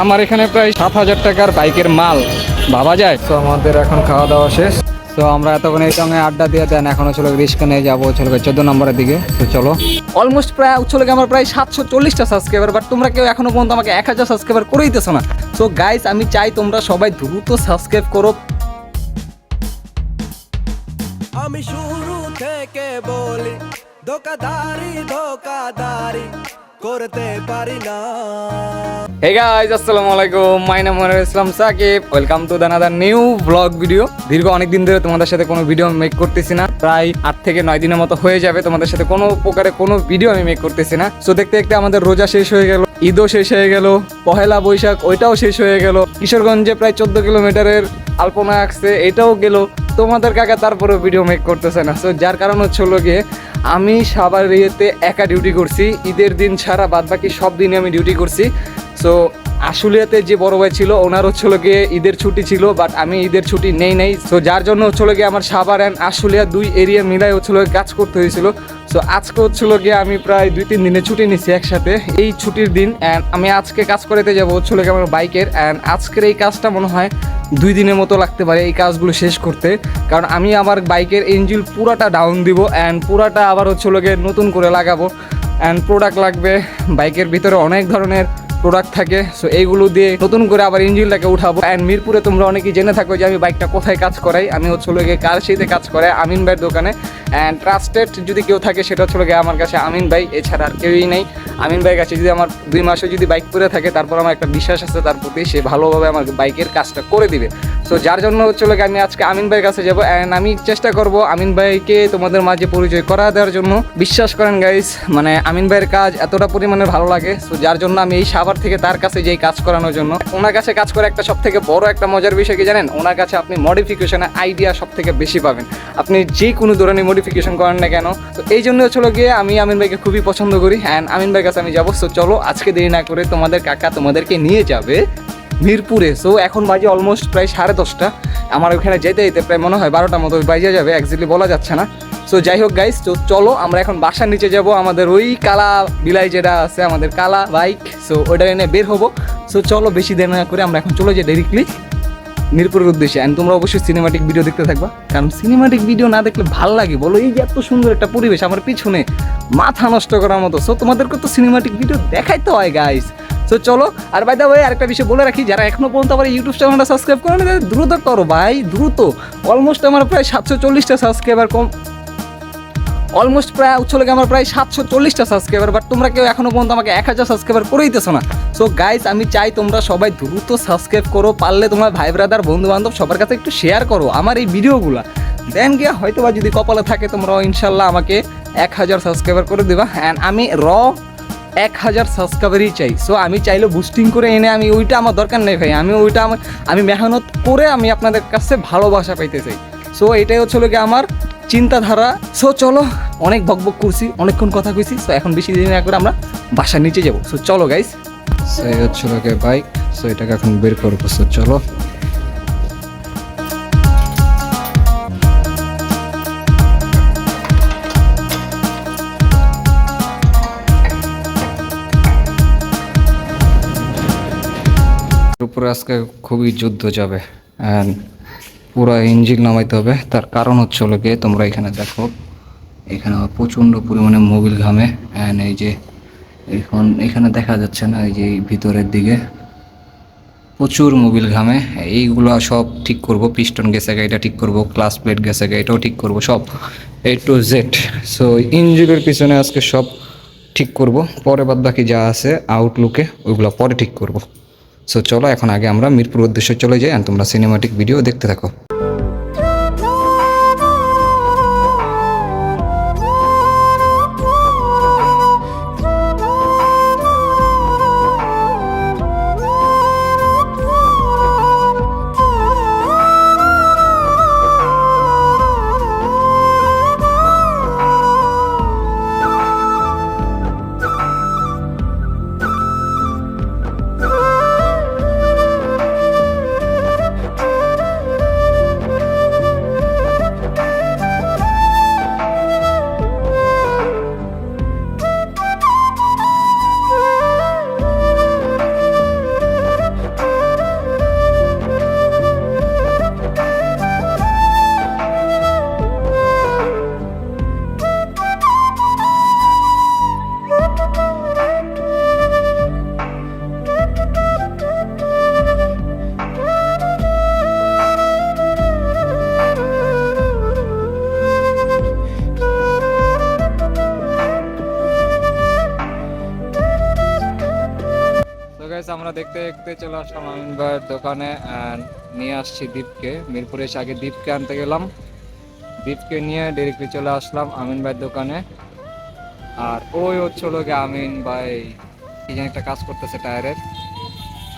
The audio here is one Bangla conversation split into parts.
আমার এখানে প্রায় সাত হাজার টাকার বাইকের মাল। ভাবা যায়? তো আমাদের এখন খাওয়া দাওয়া শেষ। তো আমরা এতক্ষণ এই সঙ্গে আড্ডা দিয়ে দেন। এখন হচ্ছে রিস্ক নিয়ে যাব হচ্ছে চোদ্দ নম্বরের দিকে। তো চলো। অলমোস্ট প্রায় হচ্ছে আমার প্রায় সাতশো চল্লিশটা সাবস্ক্রাইবার বাট তোমরা কেউ এখনও পর্যন্ত আমাকে এক হাজার সাবস্ক্রাইবার করেই দিতেছো না। সো গাইস আমি চাই তোমরা সবাই দ্রুত সাবস্ক্রাইব করো। আমি শুরু থেকে বলি ধোকাধারি ধোকাধারি করতে পারি না। আসসালামু আলাইকুম। মাই নাম Islam Sakib welcome to Danadar new blog video দীর্ঘ অনেক দিন ধরে তোমাদের সাথে কোনো ভিডিও মেক করতেছি না। প্রায় আট থেকে নয় দিনের মতো হয়ে যাবে তোমাদের সাথে কোনো প্রকারে কোনো ভিডিও আমি মেক করতেছি না। সো দেখতে দেখতে আমাদের রোজা শেষ হয়ে গেল, ঈদও শেষ হয়ে গেল, পহেলা বৈশাখ ওইটাও শেষ হয়ে গেল। কিশোরগঞ্জে প্রায় চোদ্দ কিলোমিটারের আলপনা আসছে, এটাও গেল। তোমাদের কাকা তারপরে ভিডিও মেক করতেছে না। সো যার কারণ হচ্ছে হলো গিয়ে আমি সাবার ইয়েতে একা ডিউটি করছি, ঈদের দিন ছাড়া বাদ বাকি সব দিনে আমি ডিউটি করছি। সো আশুলিয়াতে যে বড় ভাই ছিল, ওনার হচ্ছিল গিয়ে ঈদের ছুটি ছিল বাট আমি ঈদের ছুটি নেই নেই। সো যার জন্য হচ্ছিল গিয়ে আমার সাবার অ্যান্ড আশুলিয়া দুই এরিয়া মিলাই হচ্ছিল কাজ করতে হয়েছিল। সো আজকে হচ্ছিল গিয়ে আমি প্রায় দুই তিন দিনে ছুটি নিছি একসাথে। এই ছুটির দিন অ্যান্ড আমি আজকে কাজ করতে যাব হচ্ছিল গিয়ে আমার বাইকের। অ্যান্ড আজকের এই কাজটা মনে হয় দুই দিনের মতো লাগতে পারে এই কাজগুলো শেষ করতে। কারণ আমি আমার বাইকের ইঞ্জিন পুরাটা ডাউন দিব অ্যান্ড পুরাটা আবার হচ্ছে লোকে নতুন করে লাগাবো। অ্যান্ড প্রোডাক্ট লাগবে, বাইকের ভিতরে অনেক ধরনের প্রোডাক্ট থাকে সো এইগুলো দিয়ে নতুন করে আবার ইঞ্জিনটাকে উঠাবো। অ্যান্ড মিরপুরে তোমরা অনেকেই জেনে থাকো যে আমি বাইকটা কোথায় কাজ করাই? আমি হচ্ছে গিয়ে কার সেইতে কাজ করাই আমিন ভাইয়ের দোকানে। অ্যান্ড ট্রাস্টেড যদি কেউ থাকে সেটা হচ্ছে লোকে আমার কাছে আমিন ভাই, এছাড়া আর কেউই নেই। আমিন ভাইয়ের কাছে যদি আমার দুই মাসে যদি বাইক পরে থাকে, তারপর আমার একটা বিশ্বাস আছে, তার প্রতি সে ভালোভাবে আমার বাইকের কাজটা করে দিবে। সো যার জন্য হচ্ছে আমি আজকে আমিন ভাইয়ের কাছে যাব। অ্যান্ড আমি চেষ্টা করব আমিন ভাইকে তোমাদের মাঝে পরিচয় করা দেওয়ার জন্য। বিশ্বাস করেন গাইস মানে আমিন ভাইয়ের কাজ এতটা পরিমাণে ভালো লাগে। সো যার জন্য আমি এই সাভার থেকে তার কাছে যেই কাজ করানোর জন্য। ওনার কাছে কাজ করে একটা সব থেকে বড় একটা মজার বিষয় কি জানেন? ওনার কাছে আপনি মডিফিকেশনের আইডিয়া সব থেকে বেশি পাবেন। আপনি যে কোনো ধরনের মডিফিকেশন করেন না কেন। তো এই জন্য হচ্ছে গিয়ে আমি আমিন ভাইকে খুবই পছন্দ করি। অ্যান্ড আমিন ভাইয়ের কাছে আমি যাব। সো চলো আজকে দেরি না করে তোমাদের কাকা তোমাদেরকে নিয়ে যাবে। মিরপুরে। সো এখন বাজে অলমোস্ট প্রায় সাড়ে দশটা। আমার ওখানে যেতে যেতে প্রায় মনে হয় বারোটার মতো বাজে যাবে একজাক্টলি বলা যাচ্ছে না। সো যাই হোক গাইস তো চলো, আমরা এখন বাসার নিচে যাব, আমাদের ওই কালা বিলাই যেটা আছে, আমাদের কালা বাইক সো ওইটা এনে বের হব। সো চলো, বেশি দেরি না করে আমরা এখন চলে যাই ডাইরেক্টলি মিরপুরের উদ্দেশ্যে। অ্যান্ড তোমরা অবশ্যই সিনেমাটিক ভিডিও দেখতে থাকবা। কারণ সিনেমাটিক ভিডিও না দেখলে ভালো লাগে বলো, এই যে এত সুন্দর একটা পরিবেশ আমার পিছনে মাথা নষ্ট করার মতো। সো তোমাদেরকে তো সিনেমাটিক ভিডিও দেখাইতে হয় গাইস সো চলো, আর বাই দা ওয়ে আরেকটা বিষয় বলে রাখি, যারা এখনও পর্যন্ত আমার ইউটিউব চ্যানেলটা সাবস্ক্রাইব করে না দ্রুত করো, ভাই, দ্রুত। অলমোস্ট আমার প্রায় সাতশো চল্লিশটা সাবস্ক্রাইবার কম অলমোস্ট প্রায় হচ্ছে আমার প্রায় সাতশো চল্লিশটা সাবস্ক্রাইবার বাট তোমরা কেউ এখনও পর্যন্ত আমাকে এক হাজার সাবস্ক্রাইবার করে দিতেছো না। সো গাইস আমি চাই তোমরা সবাই দ্রুত সাবস্ক্রাইব করো, পারলে তোমার ভাই ব্রাদার বন্ধু বান্ধব সবার কাছে একটু শেয়ার করো আমার এই ভিডিওগুলো। দেন গিয়ে হয়তো বা যদি কপালে থাকে তোমরা ইনশাল্লাহ আমাকে এক হাজার সাবস্ক্রাইবার করে দিবা। অ্যান্ড আমি র এক হাজার সাবস্ক্রাইবারই চাই। সো আমি চাইলে বুস্টিং করে এনে আমি ওইটা আমার দরকার নেই ভাই। আমি ওইটা আমি মেহনত করে আমি আপনাদের কাছে ভালোবাসা পাইতে চাই। সো এটাই হচ্ছে কি আমার চিন্তাধারা। সো চলো, অনেক বকবক করছি, অনেকক্ষণ কথা কইছি। সো এখন বেশি দিন না করে আমরা বাসার নিচে যাব। সো চলো গাইস সো এই হচ্ছে লোকে বাইক সো এটাকে এখন বের করব। সো চলো। উপরে আজকে খুবই যুদ্ধ যাবে। অ্যান্ড পুরো ইঞ্জিন নামাইতে হবে। তার কারণ হচ্ছে হলো গিয়ে তোমরা এখানে দেখো, এখানে প্রচণ্ড পরিমাণে মোবিল ঘামে। অ্যান্ড এই যে এখন এখানে দেখা যাচ্ছে না, এই যে ভিতরের দিকে প্রচুর মোবিল ঘামে। এইগুলো সব ঠিক করব পিস্টন গেছে এটা ঠিক করব ক্লাস প্লেট গেছে এটাও ঠিক করব, সব এ টু জেড সো ইঞ্জিনের পিছনে আজকে সব ঠিক করব। পরে বাদ বাকি যা আছে আউটলুকে ওইগুলো পরে ঠিক করব। সো চলো, এখন আগে আমরা মিরপুর উদ্দেশ্যে চলে যাই আর তোমরা সিনেমাটিক ভিডিও দেখতে থাকো। গাইস আমরা দেখতে দেখতে চলে আসলাম আমিন ভাইয়ের দোকানে নিয়ে আসছি দীপকে। মিরপুরে এসে আগে দীপকে আনতে গেলাম। দীপকে নিয়ে ডিরেক্টলি চলে আসলাম আমিন ভাইয়ের দোকানে। আর ওই হচ্ছে হলো গিয়ে আমিন ভাই কি যেন একটা কাজ করতেছে টায়ারের।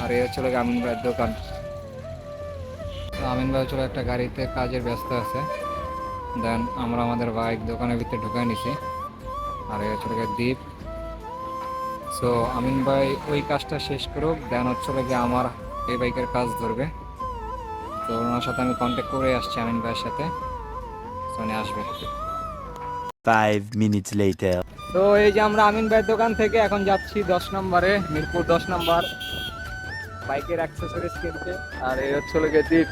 আর এই হচ্ছে হলো গিয়ে আমিন ভাইয়ের দোকান। আমিন ভাই চলো একটা গাড়িতে কাজের ব্যস্ত আছে। দেন আমরা আমাদের বাইক দোকানের ভিতরে ঢুকাই নিছি। আর এই হচ্ছে গিয়ে দীপ। সো আমিন ভাই ওই কাজটা শেষ করুক দেন হচ্ছে গিয়ে আমার এই বাইকের কাজ ধরবে। তো ওনার সাথে আমি কন্ট্যাক্ট করে আসছি আমিন ভাইয়ের সাথে। উনি আসবে। Five minutes later. তো এই যে আমরা আমিন ভাইয়ের দোকান থেকে এখন যাচ্ছি দশ নম্বরে মিরপুর দশ নম্বর বাইকের অ্যাক্সেসরিজ কিনতে। আর এই হচ্ছে গিয়ে দীপ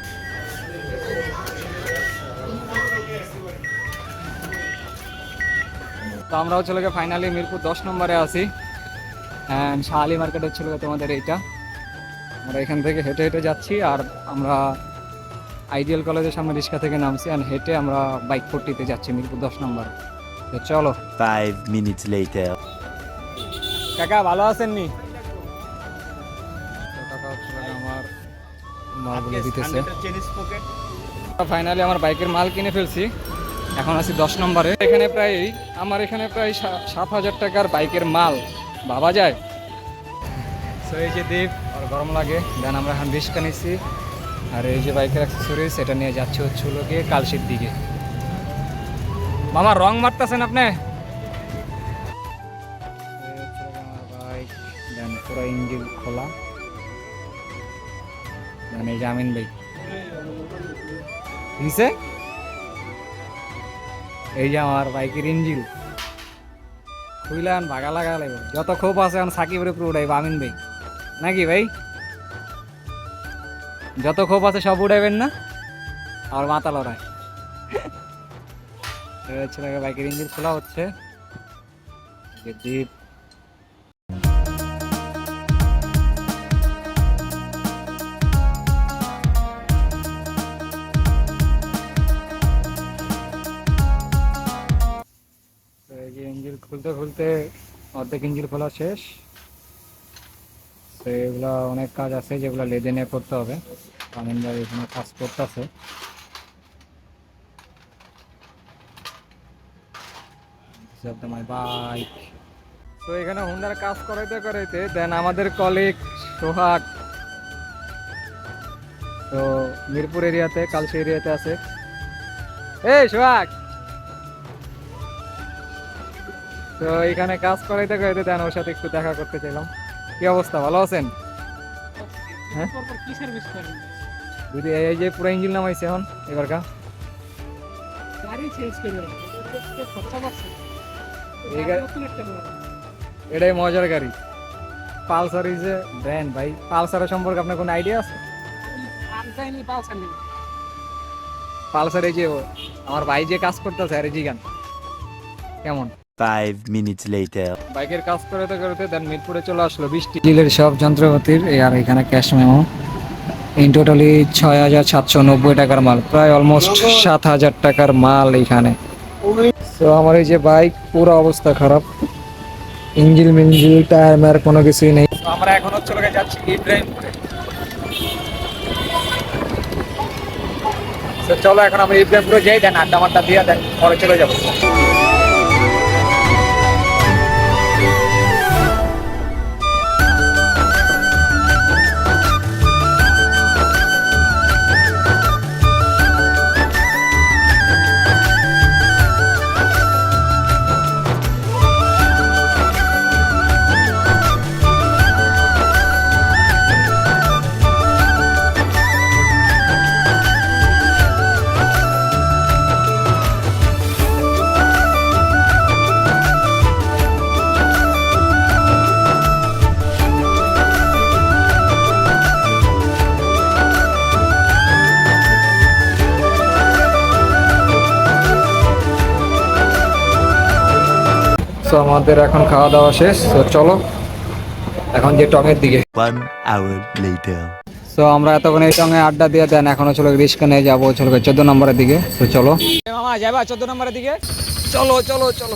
তো আমরা হচ্ছে লোকে ফাইনালি মিরপুর দশ নম্বরে আছি। অ্যান্ড শাহালি মার্কেট হচ্ছে লোকে তোমাদের এইটা। আমরা এখান থেকে হেঁটে হেঁটে যাচ্ছি আর আমরা আইডিয়াল কলেজের সামনে রিক্সা থেকে নামছি আর হেঁটে আমরা বাইক ফোরটিতে যাচ্ছি মিরপুর দশ নম্বর। তো চলো। Five minutes later. কাকা ভালো আছেন নি? মালগুলো দিতেছে। ফাইনালি আমার বাইকের মাল কিনে ফেলছি। এখন আছি দশ নম্বরে। এখানে প্রায় আমার এখানে প্রায় সাত হাজার টাকার বাইকের মাল। ভাবা যায়। তো এই যে দ্বীপ আর গরম লাগে দেন আমরা এখন রিস্কা নিচ্ছি। আর এই যে বাইকের অ্যাক্সেসরিজ এটা নিয়ে যাচ্ছে হচ্ছে গিয়ে কালশির দিকে। মামা রং মারতেছেন আপনি? পুরো ইঞ্জিন খোলা। যে আমিন ভাই। দিছে? এই যে আমার বাইকের ইঞ্জিন। খুইলান ভাগা লাগা লাগবে। যত ক্ষোভ আছে এখন সাকিবের উপরে উড়াইব আমিন ভাই। নাকি ভাই? যত ক্ষোভ আছে সব উড়াইবেন না? আর মাথা লড়াই। হচ্ছে বাইকের ইঞ্জিন খোলা হচ্ছে। দ্বীপ খুলতে খুলতে অর্ধেক ইঞ্জিন খোলা শেষ। তো এগুলা অনেক কাজ আছে যেগুলো লেদে নিয়ে করতে হবে। আমিন ভাই এখানে কাজ করতেছে। তো এখানে হুন্ডার কাজ করাইতে করাইতে দেন আমাদের কলিগ সোহাগ। তো মিরপুর এরিয়াতে, কালসি এরিয়াতে আছে। এই সোহাগ! তো এখানে কাজ করাই করাইতে করাইতে দেন ওর সাথে একটু দেখা করতে চাইলাম। কি অবস্থা ভালো আছেন? হ্যাঁ? যদি এই যে পুরো ইঞ্জিন নামাইছে এখন এবার কা? এটাই মজার গাড়ি। পালসার ইজ এ ব্র্যান্ড ভাই। পালসারের সম্পর্কে আপনার কোনো আইডিয়া আছে? পালসার এই যে আমার ভাই যে কাজ করতেছে আর এই জিগান কেমন? Five minutes later. বাইকের কাজ করতে করতে দেন মিরপুরে চলে আসলো বৃষ্টি। ডিলের সব যন্ত্রপাতির আর এখানে ক্যাশ মেমো ইন টোটালি ছয় হাজার সাতশো নব্বই টাকার মাল, প্রায় অলমোস্ট সাত হাজার টাকার মাল এখানে। তো আমার এই যে বাইক, পুরো অবস্থা খারাপ। ইঞ্জিল মিঞ্জিল, টায়ার মায়ার কোনো কিছুই নেই। আমরা এখন লোকে যাচ্ছি ইব্রাহিমপুরে চলো এখন আমরা ইব্রাহিমপুরে যাই, দেন আড্ডা মাড্ডা দিয়ে, দেন পরে চলে যাব। তো আমাদের এখন খাওয়া দাওয়া শেষ। তো চলো এখন যে টঙের দিকে। One hour later. তো আমরা এতক্ষণ এই টঙে আড্ডা দিয়ে দেন এখনও চলো রিস্কা নিয়ে যাব চলো চোদ্দ নম্বরের দিকে। তো চলো। মামা যাবা চোদ্দ নম্বরের দিকে? চলো চলো চলো।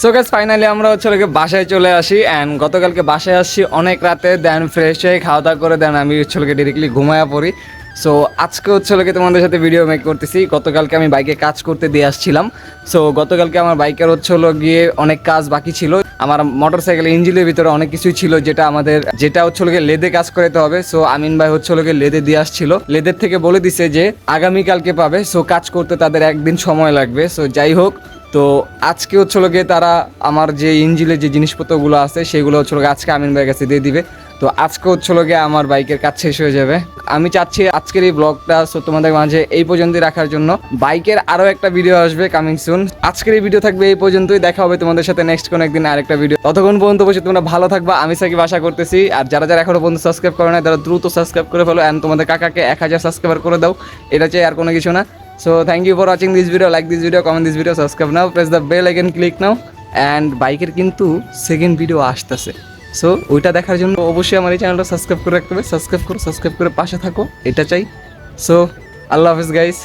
সো গাইস ফাইনালি আমরা হচ্ছে লোকে বাসায় চলে আসি অ্যান্ড গতকালকে বাসায় আসছি অনেক রাতে দেন ফ্রেশ হয়ে খাওয়া দাওয়া করে দেন আমি হচ্ছে লোকে ডিরেক্টলি ঘুমায়া পড়ি। সো আজকে হচ্ছে লোকে তোমাদের সাথে ভিডিও মেক করতেছি। গতকালকে আমি বাইকে কাজ করতে দিয়ে আসছিলাম। সো গতকালকে আমার বাইকের হচ্ছে হলো গিয়ে অনেক কাজ বাকি ছিল। আমার মোটর সাইকেলের ইঞ্জিনের ভিতরে অনেক কিছুই ছিল যেটা আমাদের, যেটা হচ্ছে লোকে লেদে কাজ করতে হবে। সো আমিন ভাই হচ্ছে লোকে লেদে দিয়ে আসছিল। লেদের থেকে বলে দিছে যে, আগামীকালকে পাবে। সো কাজ করতে তাদের একদিন সময় লাগবে। সো যাই হোক, তো আজকে হচ্ছে গিয়ে তারা আমার যে ইঞ্জিনের যে জিনিসপত্রগুলো আছে, সেগুলো হচ্ছে গিয়ে আজকে আমিন ভাইয়ের কাছে দিয়ে দিবে। তো আজকে হচ্ছে গিয়ে আমার বাইকের কাজ শেষ হয়ে যাবে। আমি চাচ্ছি আজকের এই ব্লগটা তোমাদের মাঝে এই পর্যন্তই রাখার জন্য। বাইকের আরও একটা ভিডিও আসবে কামিং সুন আজকের এই ভিডিও থাকবে এই পর্যন্তই। দেখা হবে তোমাদের সাথে নেক্সট কোনো একদিন আরেকটা ভিডিও ততক্ষণ পর্যন্ত বসে তোমরা ভালো থাকবা। আমি সাকিব আশা করতেছি। আর যারা যারা এখনও পর্যন্ত সাবস্ক্রাইব করে না তারা দ্রুত সাবস্ক্রাইব করে ফেলো। অ্যান্ড তোমাদের কাকাকে এক হাজার সাবস্ক্রাইবার করে দাও। এটা চাই আর কোনো কিছু না। So thank you for watching this video like this video comment this video subscribe now press the bell icon click now and বাইকের কিন্তু সেকেন্ড ভিডিও আসতেছে। সো ওইটা দেখার জন্য অবশ্যই আমার এই চ্যানেলটা সাবস্ক্রাইব করে রাখতে হবে। সাবস্ক্রাইব করো সাবস্ক্রাইব করে পাশে থাকো, এটা চাই। সো আল্লাহ হাফিজ গাইস